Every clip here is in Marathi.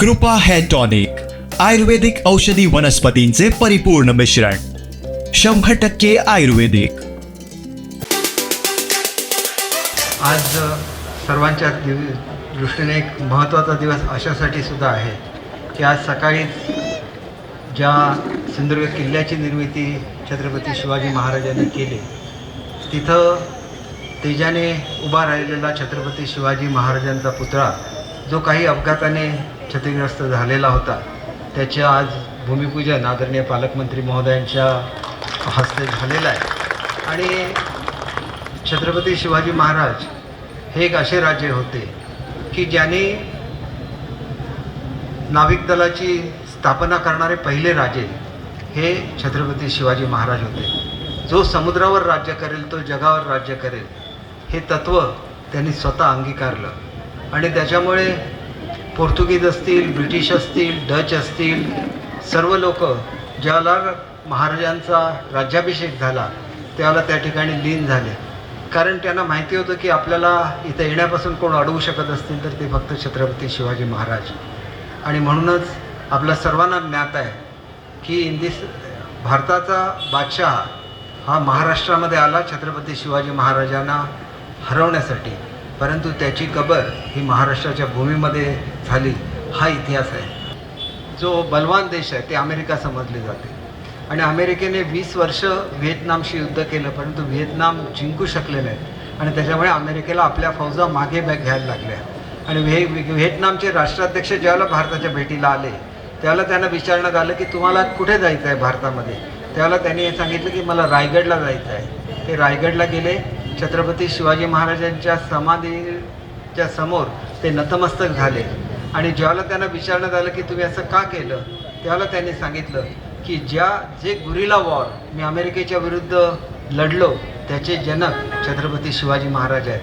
कृपा हेअर टॉनिक आयुर्वेदिक औषधी वनस्पतींचे परिपूर्ण मिश्रण शंभर टक्के आयुर्वेदिक. आज सर्वांच्या दिव दृष्टीने एक महत्त्वाचा दिवस अशासाठी सुद्धा आहे की आज सकाळीच ज्या सिंधुदुर्ग किल्ल्याची निर्मिती छत्रपती शिवाजी महाराजांनी केली तिथं तेजाने उभा राहिलेला छत्रपती शिवाजी महाराजांचा पुतळा जो काही अपघाताने क्षतिग्रस्त झालेला होता. त्याचे आज भूमिपूजन आदरणीय पालकमंत्री महोदयांच्या हस्ते झालेलं आहे. आणि छत्रपती शिवाजी महाराज हे एक असे राजे होते की ज्याने नाविक दलाची स्थापना करणारे पहिले राजे हे छत्रपती शिवाजी महाराज होते. जो समुद्रावर राज्य करेल तो जगावर राज्य करेल हे तत्त्व त्यांनी स्वतः अंगीकारलं. आणि त्याच्यामुळे पोर्तुगीज असतील ब्रिटिश असतील डच असतील सर्व लोक ज्याला महाराजांचा राज्याभिषेक झाला त्याला त्या ठिकाणी लीन झाले. कारण त्यांना माहिती होतं की आपल्याला इथं येण्यापासून कोण अडवू शकत असतील तर ते फक्त छत्रपती शिवाजी महाराज. आणि म्हणूनच आपल्या सर्वांना ज्ञात आहे की इन भारताचा बादशाह हा महाराष्ट्रामध्ये आला छत्रपती शिवाजी महाराजांना हरवण्यासाठी. परंतु त्याची कबर ही महाराष्ट्राच्या भूमीमध्ये झाली. हा इतिहास आहे. जो बलवान देश आहे ते अमेरिका समजले जाते. आणि अमेरिकेने वीस वर्ष व्हिएतनामशी युद्ध केलं परंतु व्हिएतनाम जिंकू शकले नाहीत आणि त्याच्यामुळे अमेरिकेला आपल्या फौजा मागे बॅग घ्यायला लागल्या आणि व्हे व्हिएतनामचे राष्ट्राध्यक्ष ज्यावेळेला भारताच्या भेटीला आले त्यावेळेला त्यांना विचारण्यात आलं की तुम्हाला कुठे जायचं आहे भारतामध्ये? त्यावेळेला त्यांनी हे सांगितलं की मला रायगडला जायचं आहे. ते रायगडला गेले. छत्रपती शिवाजी महाराजांच्या समाधीच्या समोर ते नतमस्तक झाले. आणि ज्यावेळेला त्यांना विचारण्यात आलं की तुम्ही असं का केलं त्यावेळेला त्यांनी सांगितलं की ज्या जे गुरिला वॉर मी अमेरिकेच्या विरुद्ध लढलो त्याचे जनक छत्रपती शिवाजी महाराज आहेत.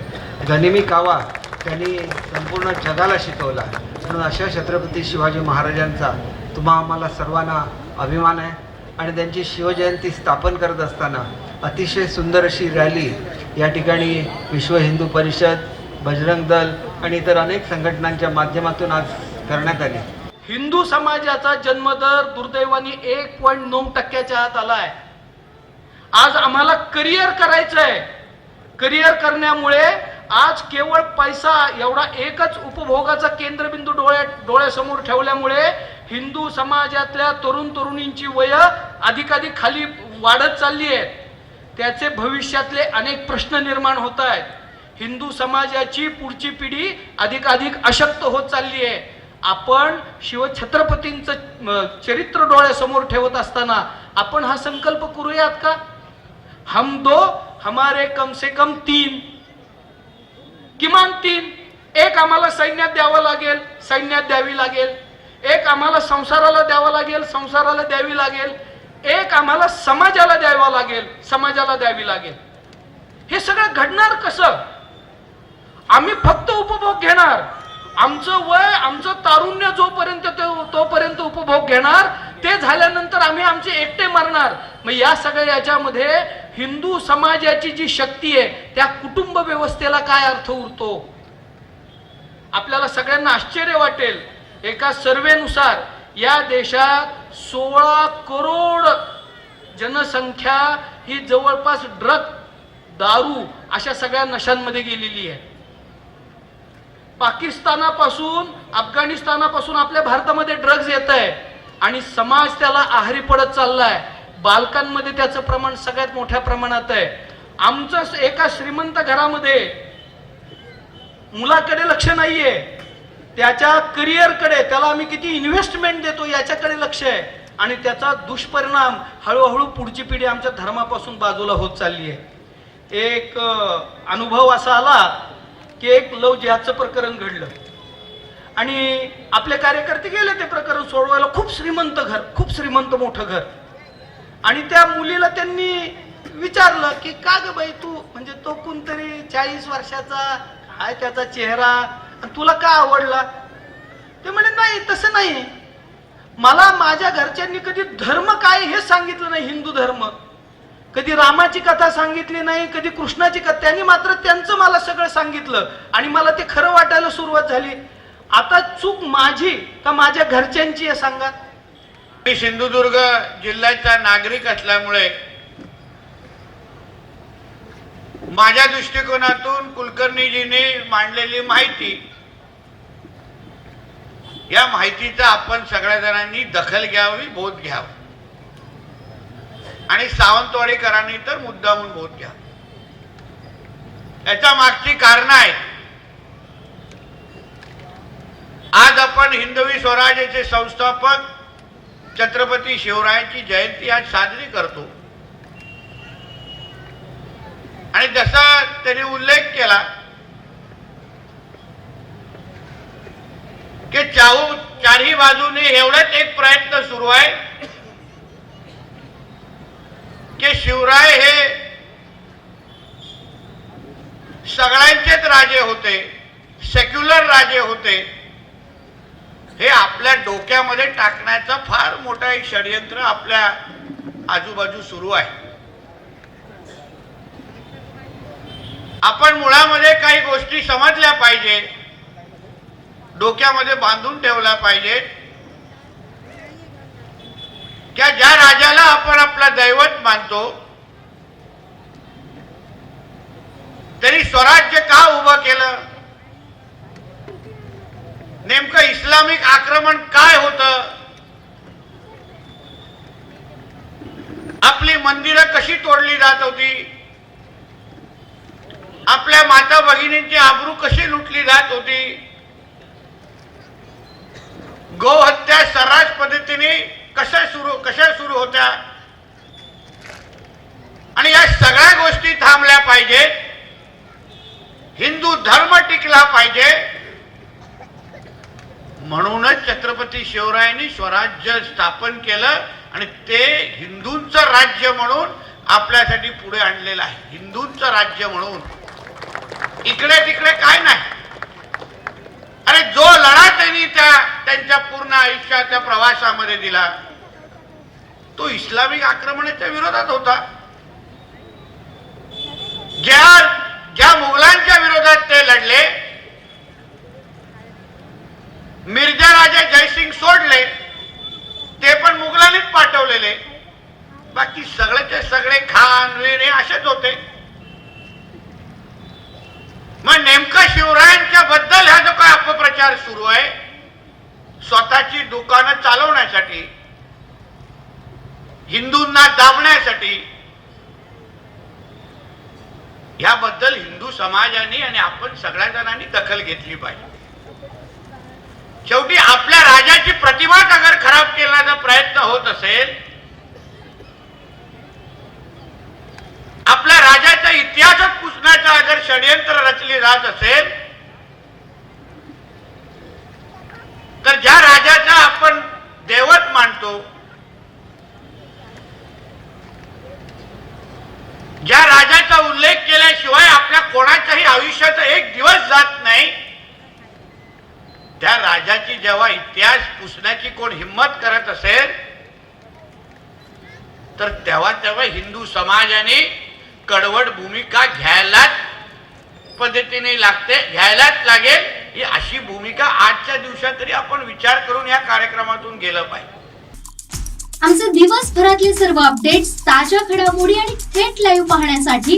गनिमी कावा त्यांनी संपूर्ण जगाला शिकवला. म्हणून अशा छत्रपती शिवाजी महाराजांचा तुम्हा आम्हाला सर्वांना अभिमान आहे. आणि त्यांची शिवजयंती स्थापन करत असताना अतिशय सुंदर अशी रॅली या ठिकाणी विश्व हिंदू परिषद बजरंग दल आणि इतर अनेक संघटनांच्या माध्यमातून आज करण्यात आली. हिंदू समाजाचा जन्मदर दुर्दैवाने एक पॉईंट नऊ टक्क्याच्या आत आलाय आज आम्हाला करिअर करायचं आहे. करिअर करण्यामुळे आज केवळ पैसा एवढा एकच उपभोगाचा केंद्रबिंदू डोळ्या डोळ्यासमोर ठेवल्यामुळे हिंदू समाजातल्या तरुण तरुणींची वय अधिकाधिक खाली वाढत चालली आहे त्याचे भविष्यातले अनेक प्रश्न निर्माण होत आहेत. हिंदू समाजाची पुढची पिढी अधिकाधिक अशक्त होत चालली आहे. आपण शिवछत्रपतींचं चरित्र डोळ्यासमोर ठेवत असताना आपण हा संकल्प करूयात का? हम दो हमारे कम से कम तीन. किमान तीन. एक आम्हाला सैन्यात द्यावं लागेल सैन्यात द्यावी लागेल. एक आम्हाला संसाराला द्यावं लागेल संसाराला द्यावी लागेल. एक आम्हाला समाजाला द्यावा लागेल समाजाला द्यावी लागेल. हे सगळं घडणार कसं? आम्ही फक्त उपभोग घेणार. आमचं वय आमचं तारुण्य जोपर्यंत तो तोपर्यंत उपभोग घेणार ते झाल्यानंतर आम्ही आमचे एकटे मरणार. मग या सगळ्या याच्यामध्ये हिंदू समाजाची जी शक्ती आहे त्या कुटुंब व्यवस्थेला काय अर्थ उरतो? आपल्याला सगळ्यांना आश्चर्य वाटेल. एका सर्वेनुसार या देशात सोळा करोड जनसंख्या ही जवळपास ड्रग दारू अशा सगळ्या नशांमध्ये गेलेली आहे. पाकिस्तानापासून अफगाणिस्तानापासून आपल्या भारतामध्ये ड्रग्ज येत आहे. आणि समाज त्याला आहारी पडत चाललाय. बालकांमध्ये त्याचं प्रमाण सगळ्यात मोठ्या प्रमाणात आहे. आमचं एका श्रीमंत घरामध्ये मुलाकडे लक्ष नाहीये. त्याच्या करिअरकडे त्याला आम्ही किती इन्व्हेस्टमेंट देतो याच्याकडे लक्ष आहे. आणि त्याचा दुष्परिणाम हळूहळू पुढची पिढी आमच्या धर्मापासून बाजूला होत चालली आहे. एक अनुभव असा आला की एक लव जिहादचं प्रकरण घडलं. आणि आपले कार्यकर्ते गेले ते प्रकरण सोडवायला. खूप श्रीमंत घर खूप श्रीमंत मोठं घर. आणि त्या मुलीला त्यांनी विचारलं की का ग बाई तू? म्हणजे तो कोणतरी चाळीस वर्षाचा काय त्याचा चेहरा? आणि तुला का आवडला? ते म्हणे नाही तसं नाही. मला माझ्या घरच्यांनी कधी धर्म काय हे सांगितलं नाही हिंदू धर्म. कधी रामाची कथा सांगितली नाही कधी कृष्णाची कथा. त्यांनी मात्र त्यांचं मला सगळं सांगितलं आणि मला ते खरं वाटायला सुरुवात झाली. आता चूक माझी का माझ्या घरच्यांची आहे सांगा? मी सिंधुदुर्ग जिल्ह्याचा नागरिक असल्यामुळे माझ्या दृष्टिकोनातून कुलकर्णीजीने मांडलेली माहिती या माहितीचा आपण सगळ्या जणांनी दखल घ्यावी बोध घ्यावा. आणि सावंतवाडीकरांनी तर मुद्दामून बोध घ्या. याच्या मागची कारण आहेत. आज आपण हिंदवी स्वराज्याचे संस्थापक छत्रपती शिवरायांची जयंती आज साजरी करतो. आणि जसा त्यांनी उल्लेख केला की चाहू चारही बाजूने एवढाच एक प्रयत्न सुरू आहे. की शिवराय हे सगळ्यांचेच राजे होते सेक्युलर राजे होते हे आपल्या डोक्यामध्ये टाकण्याचा फार मोठा एक षडयंत्र आपल्या आजूबाजू सुरू आहे. आपण मुळामध्ये काही गोष्टी समजल्या पाहिजे डोक्यामध्ये बांधून ठेवल्या पाहिजेत त्या ज्या राजाला आपण आपला दैवत मानतो तरी स्वराज्य का उभं केलं? नेमकं इस्लामिक आक्रमण काय होत? आपली मंदिरं कशी तोडली जात होती? आपल्या माता भगिनींची आबरू कशी लुटली जात होती? गोहत्या सर्रास पद्धतीने कशा सुरू होत्या? आणि या सगळ्या गोष्टी थांबल्या पाहिजेत हिंदू धर्म टिकला पाहिजे. म्हणूनच छत्रपती शिवरायांनी स्वराज्य स्थापन केलं आणि ते हिंदूंचं राज्य म्हणून आपल्यासाठी पुढे आणलेलं आहे. हिंदूंचं राज्य म्हणून. इकडे तिकडे काय नाही. अरे जो लढा त्यांनी त्या त्यांच्या पूर्ण आयुष्याच्या प्रवासामध्ये दिला. तो इस्लामिक आक्रमणाच्या विरोधात होता. ज्या ज्या मुघलांच्या विरोधात ते लढले मिर्जा राजा जयसिंग सोडले ते पण मुघलांनीच पाठवलेले. बाकी सगळेचे सगळे खान हे असेच होते. मग नेमकं शिवरायांच्या बद्दल हा जो काय अपप्रचार सुरू आहे स्वतःची दुकानं चालवण्यासाठी हिंदूंना दाबण्यासाठी. याबद्दल हिंदू समाजाने आणि आपण सगळ्या जणांनी दखल घेतली पाहिजे. शेवटी आपल्या राजाची प्रतिभाच अगर खराब केल्याचा प्रयत्न होत असेल आपल्या राजाचा इतिहासच पुसण्याचं अगर षडयंत्र रचली जात असेल तर ज्या राजाचा आपण देवत मानतो ज्या राजाचा उल्लेख केल्याशिवाय आपल्या कोणाच्याही आयुष्याचा एक दिवस जात नाही. त्या राजाची जेव्हा इतिहास पुसण्याची कोण हिंमत करत असेल तर तेव्हा तेव्हा हिंदू समाजाने कडवड भूमिका घ्यायलाच पद्धतीने लागते घ्यायलाच लागेल. ही अशी भूमिका आजच्या दिवसात तरी आपण विचार करून या कार्यक्रमातून गेलं पाहिजे. आमचे दिवसभरातले सर्व अपडेट्स ताज्या घडामोडी आणि थेट लाईव्ह पाहण्यासाठी